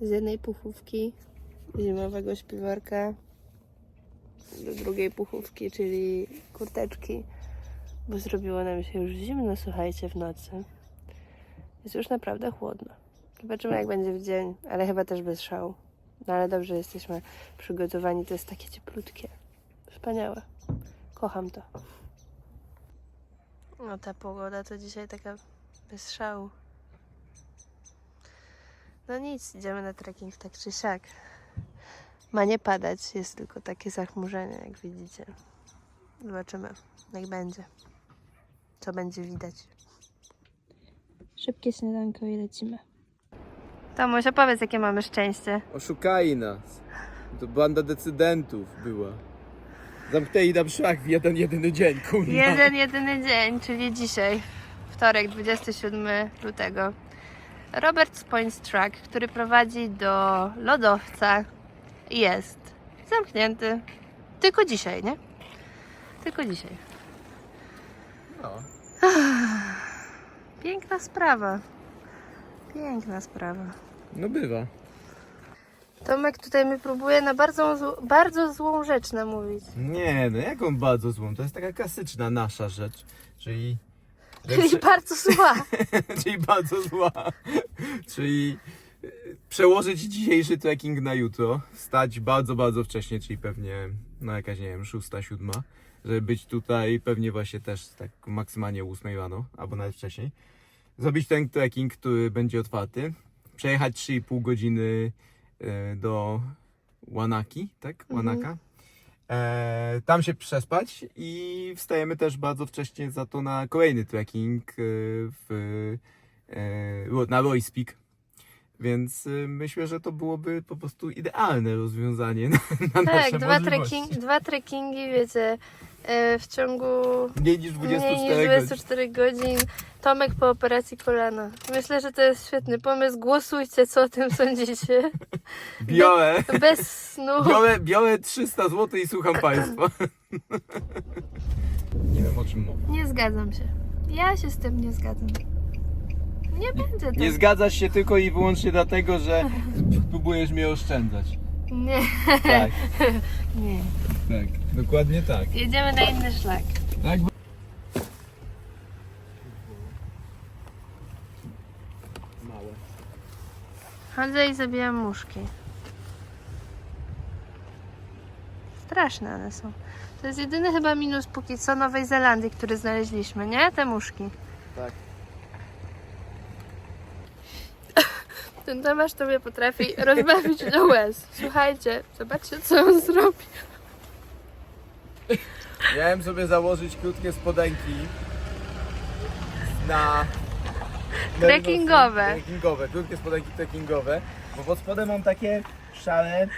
z jednej puchówki zimowego śpiworka do drugiej puchówki, czyli kurteczki, bo zrobiło nam się już zimno, słuchajcie, w nocy. Jest już naprawdę chłodno. Zobaczymy, jak będzie w dzień, ale chyba też bez szału. No ale dobrze, jesteśmy przygotowani. To jest takie cieplutkie. Wspaniałe. Kocham to. No ta pogoda to dzisiaj taka bez szału. No nic, idziemy na trekking tak czy siak. Ma nie padać, jest tylko takie zachmurzenie, jak widzicie. Zobaczymy, jak będzie. Co będzie widać. Szybkie śniadanko i lecimy. Tomuś, opowiedz, jakie mamy szczęście. Oszukali nas. To banda decydentów była. Zamknęli nam szlak w jeden, jedyny dzień, kurwa. Jeden, jedyny dzień, czyli dzisiaj, wtorek, 27 lutego. Robert Points Track, który prowadzi do lodowca, jest zamknięty. Tylko dzisiaj, nie? Tylko dzisiaj. No. Piękna sprawa. Piękna sprawa. no bywa. Tomek tutaj mi próbuje na bardzo, bardzo złą rzecz namówić. Nie, no jaką bardzo złą? To jest taka klasyczna nasza rzecz. Czyli... Czyli bardzo zła. czyli bardzo zła. Czyli przełożyć dzisiejszy trekking na jutro. Wstać bardzo, bardzo wcześnie, czyli pewnie no jakaś, nie wiem, szósta, siódma. Żeby być tutaj pewnie właśnie też tak maksymalnie o 8 rano, albo nawet wcześniej. Zrobić ten trekking, który będzie otwarty. Przejechać 3,5 godziny e, do Łanaki, tak? Mhm. E, tam się przespać i wstajemy też bardzo wcześnie za to na kolejny trekking e, w, e, na Roy's Peak. Więc e, myślę, że to byłoby po prostu idealne rozwiązanie na, na nasze Tak, dwa, możliwości. trekking, dwa trekkingi, wiecie, e, w ciągu Mniej niż 24 Mniej niż godzin. 24 godzin. Tomek po operacji kolana. Myślę, że to jest świetny pomysł. Głosujcie, co o tym sądzicie. Biorę, Bez snu. biorę, biorę 300 zł i słucham Państwa. Nie wiem o czym mowa. Nie zgadzam się. Ja się z tym nie zgadzam. Nie będzie tak. Nie zgadzasz się tylko i wyłącznie dlatego, że próbujesz mnie oszczędzać. Nie, Tak, nie. tak, dokładnie tak. Jedziemy na inny szlak. Tak, Małe. Chodzę i zabijam muszki. Straszne one są. To jest jedyny chyba minus póki co Nowej Zelandii, który znaleźliśmy, nie? Te muszki. Tak. Ten Tomasz to mnie potrafi rozbawić do łez. Słuchajcie, zobaczcie co on zrobi. Miałem sobie założyć krótkie spodenki na... Trekkingowe. Trekkingowe, krótkie spodenki trekkingowe, bo pod spodem mam takie szale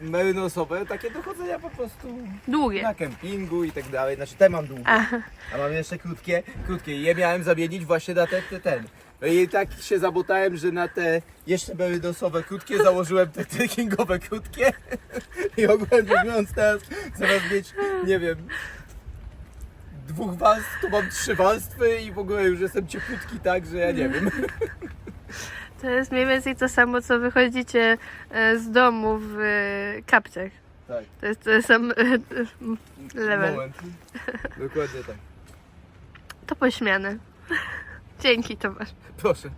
merynosowe, takie do chodzenia po prostu Długie. na kempingu i tak dalej. Znaczy te mam długie, Aha. a mam jeszcze krótkie, krótkie i je miałem zamienić właśnie na te, te ten. I tak się zabotałem, że na te jeszcze merynosowe krótkie założyłem te trekkingowe krótkie i ogólnie biorąc teraz zamiast mieć, nie wiem, dwóch warstw, to mam trzy warstwy i w ogóle już jestem cieplutki tak, że ja nie wiem. To jest mniej więcej to samo, co wychodzicie e, z domu w e, kapciach. Tak, To jest ten sam e, level. moment. Dokładnie tak. To pośmiane. Dzięki Tomasz. Proszę.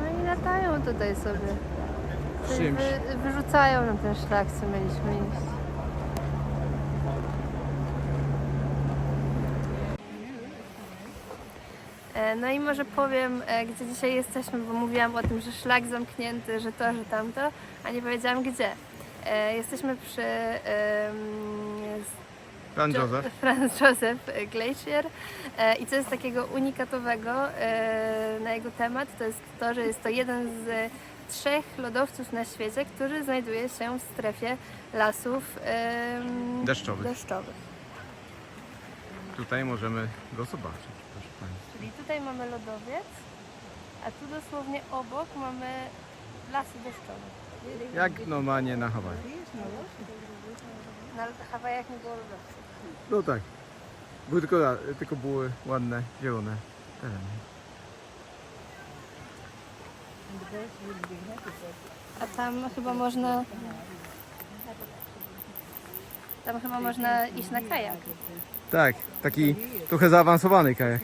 No i latają tutaj sobie. Coś Czymś. Wy, wyrzucają na ten szlak, co mieliśmy iść. E, No i może powiem, e, gdzie dzisiaj jesteśmy, bo mówiłam o tym, że szlak zamknięty, że to, że tamto, a nie powiedziałam gdzie. E, Jesteśmy przy em, Pan Jo- Franz Joseph Glacier. E, I co jest takiego unikatowego e, na jego temat, to jest to, że jest to jeden z trzech lodowców na świecie, który znajduje się w strefie lasów Deszczowych. deszczowych. Tutaj możemy go zobaczyć. Czyli tutaj mamy lodowiec, a tu dosłownie obok mamy lasy deszczowe. Jak normalnie na Hawajach. Na Hawajach nie było lodowców. No tak. Były tylko, tylko były ładne, zielone tereny. A tam chyba można... Tam chyba można iść na kajak. Tak, taki trochę zaawansowany kajak.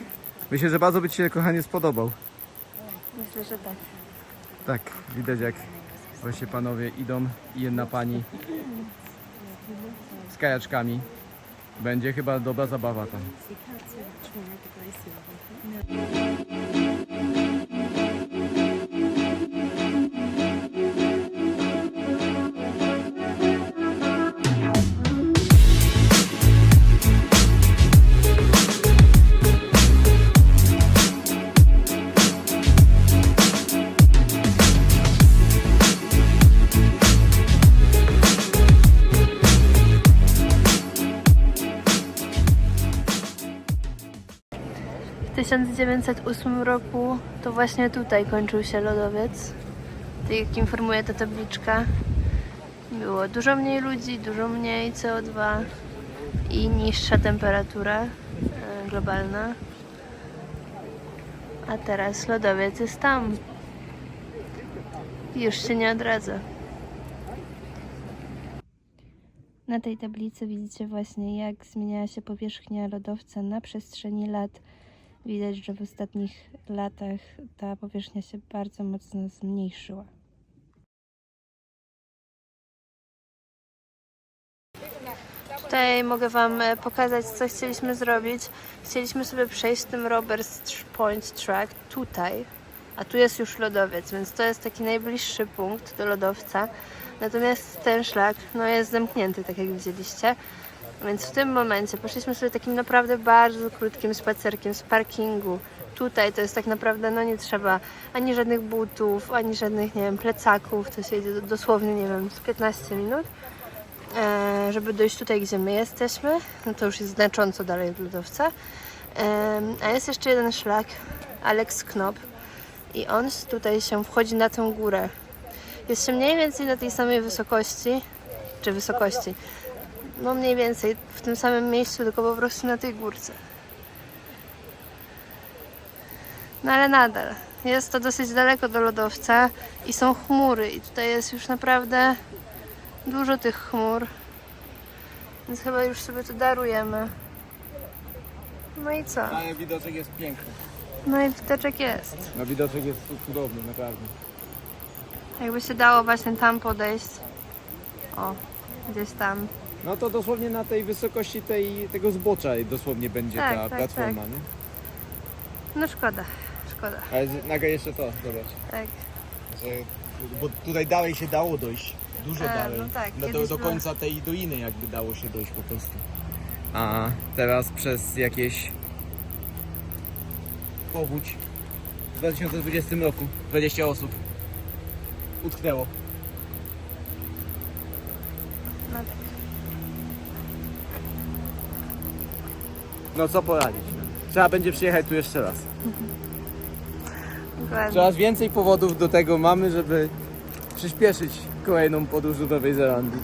Myślę, że bardzo by Ci się, kochanie, spodobał. Myślę, że tak. Tak, widać jak właśnie panowie idą i jedna pani z kajaczkami. Będzie chyba dobra zabawa tam. 1908 roku to właśnie tutaj kończył się lodowiec. Tak jak informuje ta tabliczka. Było dużo mniej ludzi, dużo mniej CO2 i niższa temperatura e, globalna. A teraz lodowiec jest tam. Już się nie odradza. Na tej tablicy widzicie właśnie jak zmieniała się powierzchnia lodowca na przestrzeni lat. Widać, że w ostatnich latach ta powierzchnia się bardzo mocno zmniejszyła. Tutaj mogę Wam e, pokazać, co chcieliśmy zrobić. Chcieliśmy sobie przejść tym Roberts Point Track tutaj, a tu jest już lodowiec, więc to jest taki najbliższy punkt do lodowca. Natomiast ten szlak no, jest zamknięty, tak jak widzieliście. Więc w tym momencie poszliśmy sobie takim naprawdę bardzo krótkim spacerkiem z parkingu. Tutaj to jest tak naprawdę, no nie trzeba ani żadnych butów, ani żadnych, nie wiem, plecaków. To się jedzie dosłownie, nie wiem, z 15 minut. E, żeby dojść tutaj, gdzie my jesteśmy, no to już jest znacząco dalej od lodowca. E, a jest jeszcze jeden szlak, Alex Knop. I on tutaj się wchodzi na tę górę. Jest się mniej więcej na tej samej wysokości, czy wysokości, no mniej więcej w tym samym miejscu, tylko po prostu na tej górce. No ale nadal. Jest to dosyć daleko do lodowca i są chmury. I tutaj jest już naprawdę dużo tych chmur. Więc chyba już sobie to darujemy. No i co? Ale widoczek jest piękny. No i widoczek jest. No widoczek jest cudowny, naprawdę. Jakby się dało właśnie tam podejść. O, gdzieś tam. No to dosłownie na tej wysokości tej, tego zbocza dosłownie będzie Tak, ta tak, platforma, tak. nie? No szkoda, szkoda. Ale naga jeszcze to, zobacz. Tak. Że, bo tutaj dalej się dało dojść. Dużo A, dalej. no tak, do, kiedyś do było. końca tej doliny jakby dało się dojść po prostu. A teraz przez jakieś powódź w 2020 roku 20 osób utknęło. No tak. No co poradzić? no. Trzeba będzie przyjechać tu jeszcze raz. Dokładnie. Coraz więcej powodów do tego mamy, żeby przyspieszyć kolejną podróż do Nowej Zelandii.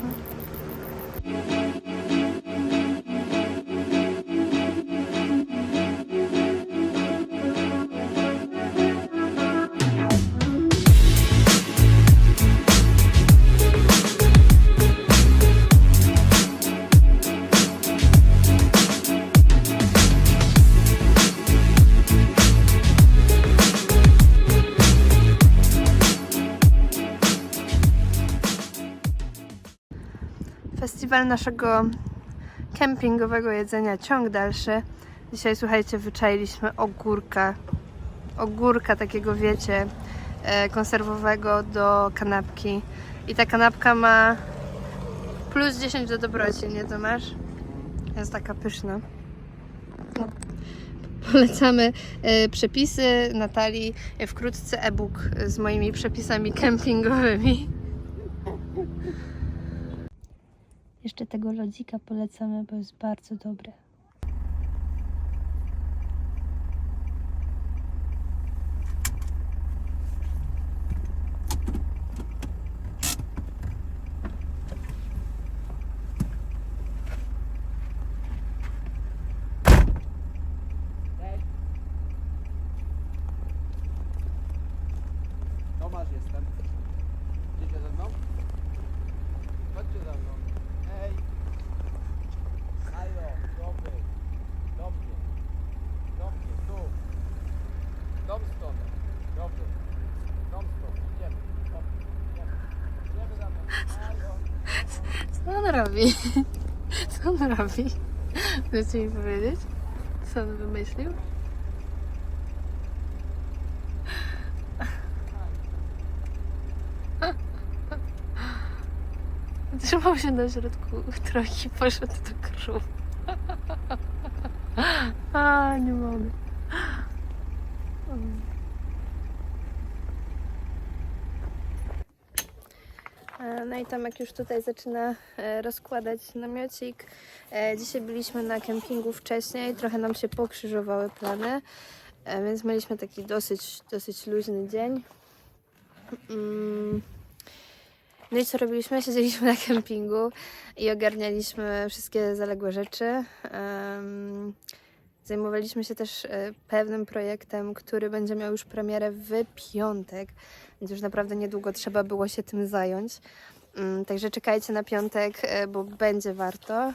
Festiwal naszego kempingowego jedzenia ciąg dalszy. Dzisiaj, słuchajcie, wyczailiśmy ogórka. Ogórka takiego, wiecie, e, konserwowego do kanapki. I ta kanapka ma plus 10 do dobroci, nie Tomasz? Jest taka pyszna. No. Polecamy e, przepisy Natalii. e, Wkrótce e-book z moimi przepisami kempingowymi. Jeszcze tego lodzika polecamy, bo jest bardzo dobry. Tomasz, was jestem. Idziecie ze mną? Chodźcie ze mną. Hej. Halo, dobry. Do mnie. Do mnie, tu. W tą stronę. Dobry. W tą stronę. Idziemy. Dobrze. Idziemy. Idziemy za mną. Halo. Co on robi? Co on robi? Chcecie mi powiedzieć? Co on wymyślił? Trzymał się na środku drogi, poszedł do krów. A, nie mogę. E, No i Tomek już tutaj zaczyna e, rozkładać namiocik. E, Dzisiaj byliśmy na kempingu wcześniej, trochę nam się pokrzyżowały plany, więc mieliśmy taki dosyć, dosyć luźny dzień. Mm. No i co robiliśmy? Siedzieliśmy na kempingu i ogarnialiśmy wszystkie zaległe rzeczy. Zajmowaliśmy się też e, pewnym projektem, który będzie miał już premierę w piątek, więc już naprawdę niedługo trzeba było się tym zająć. Mm, Także czekajcie na piątek, e, bo będzie warto.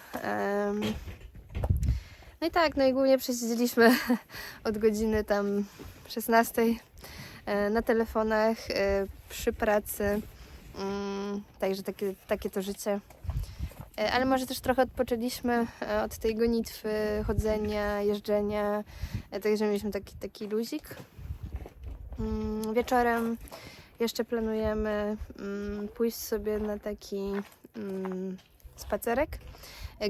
No i tak, no i głównie przesiedzieliśmy od godziny tam 16 e, na telefonach, przy pracy. Mm, Także takie, takie to życie. E, Ale może też trochę odpoczęliśmy e, od tej gonitwy, chodzenia, jeżdżenia. E, Także mieliśmy taki, taki luzik. Mm, Wieczorem jeszcze planujemy mm, pójść sobie na taki mm, spacerek,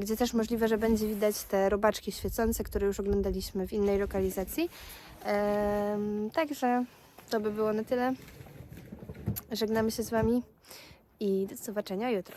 gdzie też możliwe, że będzie widać te robaczki świecące, które już oglądaliśmy w innej lokalizacji. Także to by było na tyle. Żegnamy się z Wami i do zobaczenia jutro.